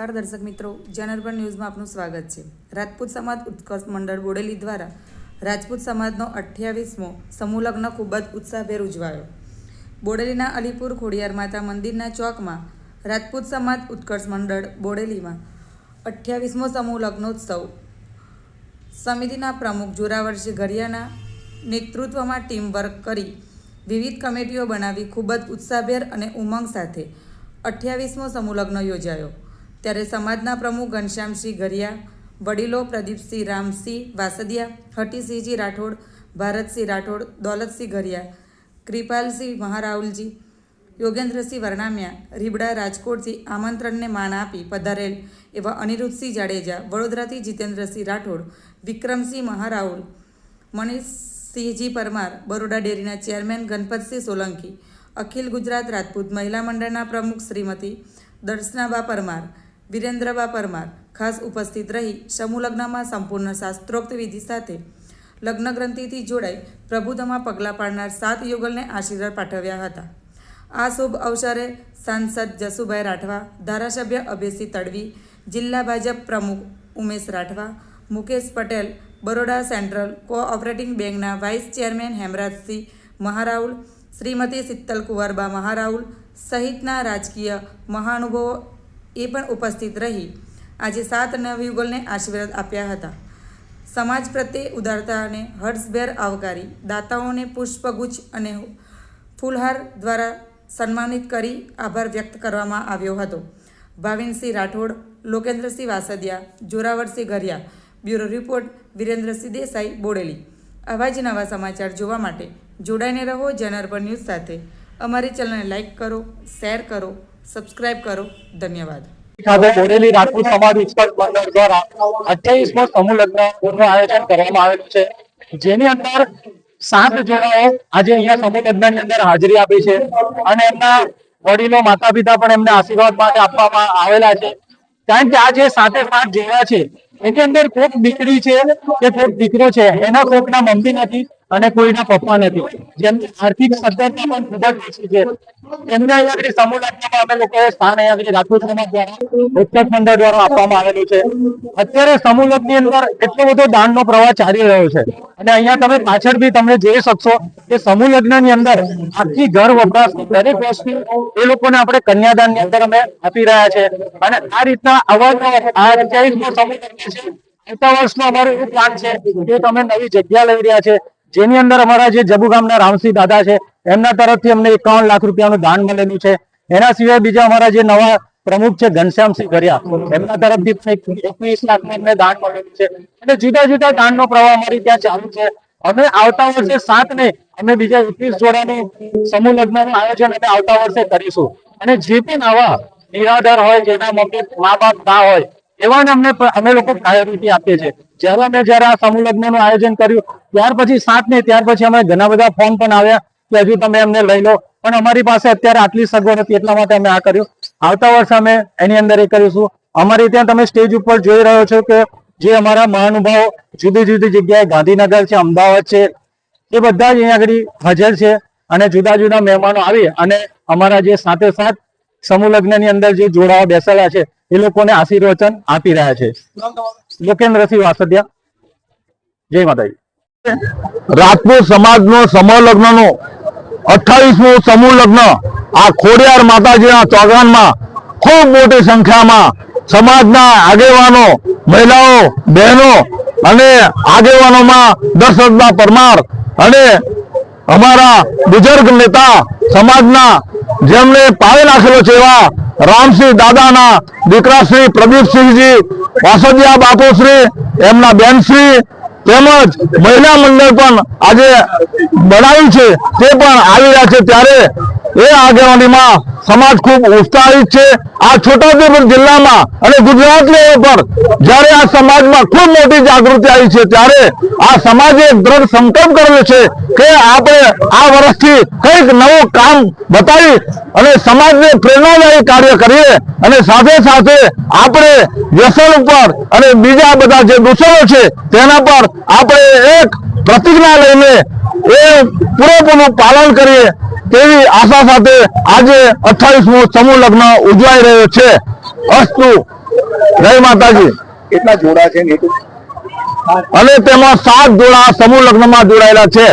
નમસ્કાર દર્શક મિત્રો જનરબન ન્યૂઝમાં આપનું સ્વાગત છે. રાજપૂત સમાજ ઉત્કર્ષ મંડળ બોડેલી દ્વારા રાજપૂત સમાજનો અઠ્યાવીસમો સમૂહ ખૂબ જ ઉત્સાહભેર ઉજવાયો. બોડેલીના અલીપુર ખોડિયાર માતા મંદિરના ચોકમાં રાજપૂત સમાજ ઉત્કર્ષ મંડળ બોડેલીમાં અઠ્યાવીસમો સમૂહ લગ્નોત્સવ. સમિતિના પ્રમુખ જોરાવરસિંહ ઘરિયાના નેતૃત્વમાં ટીમ વર્ક કરી વિવિધ કમિટીઓ બનાવી ખૂબ જ ઉત્સાહભેર અને ઉમંગ સાથે અઠ્યાવીસમો સમૂહ લગ્ન યોજાયો. ત્યારે સમાજના પ્રમુખ ઘનશ્યામસિંહ ઘરિયા, વડીલો પ્રદીપસિંહ રામસિંહ વાસદિયા હટીસિંહજી રાઠોડ, ભારતસિંહ રાઠોડ, દોલતસિંહ ઘરિયા, કૃપાલસિંહ મહારાઉલજી, યોગેન્દ્રસિંહ વરણામ્યા, રીબડા રાજકોટથી આમંત્રણને માન આપી પધારેલ એવા અનિરુદ્ધસિંહ જાડેજા, વડોદરાથી જીતેન્દ્રસિંહ રાઠોડ, વિક્રમસિંહ મહારાઉલ, મનીષસિંહજી પરમાર, બરોડા ડેરીના ચેરમેન ગણપતસિંહ સોલંકી, અખિલ ગુજરાત રાજપૂત મહિલા મંડળના પ્રમુખ શ્રીમતી દર્શનાબા પરમાર વિરેન્દ્રબા પરમાર ખાસ ઉપસ્થિત રહી સમૂહ લગ્નમાં સંપૂર્ણ શાસ્ત્રોક્ત વિધિ સાથે લગ્ન ગ્રંથિથી જોડાઈ પ્રભુધમાં પગલાં પાડનાર સાત યુગલને આશીર્વાદ પાઠવ્યા હતા. આ શુભ અવસરે સાંસદ જસુભાઈ રાઠવા, ધારાસભ્ય અભયસિંહ તડવી, જિલ્લા ભાજપ પ્રમુખ ઉમેશ રાઠવા, મુકેશ પટેલ, બરોડા સેન્ટ્રલ કોઓપરેટિંગ બેંકના વાઇસ ચેરમેન હેમરાજસિંહ મહારાઉલ, શ્રીમતી શીતલ કુંવરબા મહારાઉલ સહિતના રાજકીય મહાનુભાવો એ પણ ઉપસ્થિત રહી. આજે સાત નવયુગલને આશીર્વાદ આપ્યા હતા. સમાજ પ્રત્યે ઉદારતાને હર્ષભેર આવકારી દાતાઓને પુષ્પગુચ્છ અને ફૂલહાર દ્વારા સન્માનિત કરી આભાર વ્યક્ત કરવામાં આવ્યો હતો. Bhavinsinh Rathod, Lokendrasinh Vasadiya, Joravarsinh Ghariya, bureau report, Virendrasinh Desai, Bodeli. આવા જ નવા સમાચાર જોવા માટે જોડાઈને રહો જનરબન ન્યૂઝ સાથે. અમારી ચેનલને લાઇક કરો, શેર કરો સબસ્ક્રાઇબ કરો. ધન્યવાદ. ખાતે બોડેલી રાજપૂત સમાજ ઉત્કર્ષ મંડળ દ્વારા અઠ્યાવીસમો સમૂહ લગ્નનું આયોજન કરવામાં આવેલું છે. જેની અંદર સાત જણાઓ આજે અહીંયા સમૂહ લગ્નની અંદર હાજરી આપી છે અને એમના વડીલો માતા પિતા પણ એમને આશીર્વાદ માટે આપવામાં આવેલા છે. કારણ કે આ જે સાતે સાત જેવા છે, એની અંદર કોઈક દીકરી છે કે કોઈક દીકરો છે, એના કોકના મમ્મી નથી. અને કોઈના પપ્પા નથી. જેમની આર્થિક સદ્ધરતા પણ ખૂબ જ ઓછી છે. એમને અહીંયા આગળ અમે લોકોએ સ્થાન અહીંયા આગળ સમાજ દ્વારા. ઉત્તર મંડળ દ્વારા આપવામાં આવેલું છે. અત્યારે સમૂહ અંદર એટલો બધો દાનનો પ્રવાહ ચાલી રહ્યો છે. અને અહીંયા તમે પાછળ બી તમે જોઈ શકશો કે સમૂહ લગ્નની અંદર આખી ઘર વપરાશ દરેક વસ્તુ એ લોકોને આપણે કન્યાદાનની અંદર અમે આપી રહ્યા છે. અને આ રીતના અવારનવાર આ અઠ્યાવીસમો સમૂહ છે. આવતા વર્ષનો અમારો એવું પ્લાન છે કે તમે નવી જગ્યા લઈ રહ્યા છે. જેની અંદર અમારા જે જબુ ગામના રામસિંહ દાદા છે, એમના તરફથી અમને એકાવન લાખ રૂપિયાનું દાન મળેલું છે. એના સિવાય બીજા અમારા જે નવા પ્રમુખ છે ઘનશ્યામસિંહ ગરિયા એમના તરફથી એકવીસ લાખનું અમને દાન મળેલું છે. અને જુદા જુદા દાનનો પ્રવાહ અમારી ત્યાં ચાલુ છે. અમે આવતા વર્ષે સાત ને અમે બીજા એકવીસ જોડાનું સમૂહ લગ્નનું આયોજન અમે આવતા વર્ષે કરીશું. અને જે પણ આવા નિરાધાર હોય, જેના મમ્મી મા બાપ ના હોય, એવાને અમને અમે લોકો પ્રાયોરિટી આપીએ છીએ. જ્યારે અમે જ્યારે આ સમૂહ લગ્નનું આયોજન કર્યું, ત્યાર પછી સાત ને ત્યાર પછી અમે ઘણા બધા ફોર્મ પણ આવ્યા કે હજુ તમે એમને લઈ લો. પણ અમારી પાસે અત્યારે આટલી સગવડ હતી, એટલા માટે અમે આ કર્યું. આવતા વર્ષે અમે એની અંદર એ કરીશું. અમારે ત્યાં તમે સ્ટેજ ઉપર જોઈ રહ્યો છો કે જે અમારા મહાનુભાવો જુદી જુદી જગ્યાએ ગાંધીનગર છે, અમદાવાદ છે, એ બધા જ અહીંયા આગળ હાજર છે અને જુદા જુદા મહેમાનો આવી અને અમારા જે સાથે સાથ સમૂહ લગ્નની અંદર જે જોડાવા બેસેલા છે, એ લોકોને આશીર્વચન આપી રહ્યા છે. લોકેન્દ્રસિંહ વાસદિયા. જય માતાજી. રાજપૂત સમાજનો સમૂહ લગ્નનો અઠ્ઠાવીસમું સમૂહ લગ્ન આ ખોડિયાર માતાજીના ચોગાનમાં ખૂબ મોટી સંખ્યામાં સમાજના આગેવાનો, મહિલાઓ, બહેનો અને આગેવાનોમાં દશરથબા પરમાર અને અમારા બુઝુર્ગ નેતા સમાજના જેમને પાવી નાખેલો છે એવા રામસિંહ દાદાના દીકરા શ્રી પ્રદીપસિંહજી, વાસદિયા બાપુશ્રી, એમના બેનશ્રી તેમજ મહિલા મંડળ પણ આજે બનાવ્યું છે. તે પણ આવી રહ્યા છે ત્યારે એ આગેવાનીમાં સમાજ ખૂબ ઉત્સાહિત છે. આ છોટાઉદેપુર જિલ્લામાં અને ગુજરાત લેવલ પર જ્યારે આ સમાજમાં ખૂબ મોટી જાગૃતિ આવી છે, ત્યારે આ સમાજે દ્રઢ સંકલ્પ કર્યો છે કે આપણે આ વર્ષથી કંઈક નવું કામ બતાવી અને સમાજને પ્રેરણાદાયી કાર્ય કરીએ અને સાથે સાથે આપણે વ્યસન ઉપર અને બીજા બધા જે દૂષણો છે, તેના પર આપણે એક પ્રતિજ્ઞા લઈને એ પૂરેપૂરું પાલન કરીએ તેવી આશા સાથે આજે અઠ્ઠાવીસમો સમૂહ લગ્ન ઉજવાઈ રહ્યો છે. અસ્તુ. જય માતાજી. કેટલા જોડા છે અને તેમાં સાત જોડા સમૂહ લગ્નમાં જોડાયેલા છે.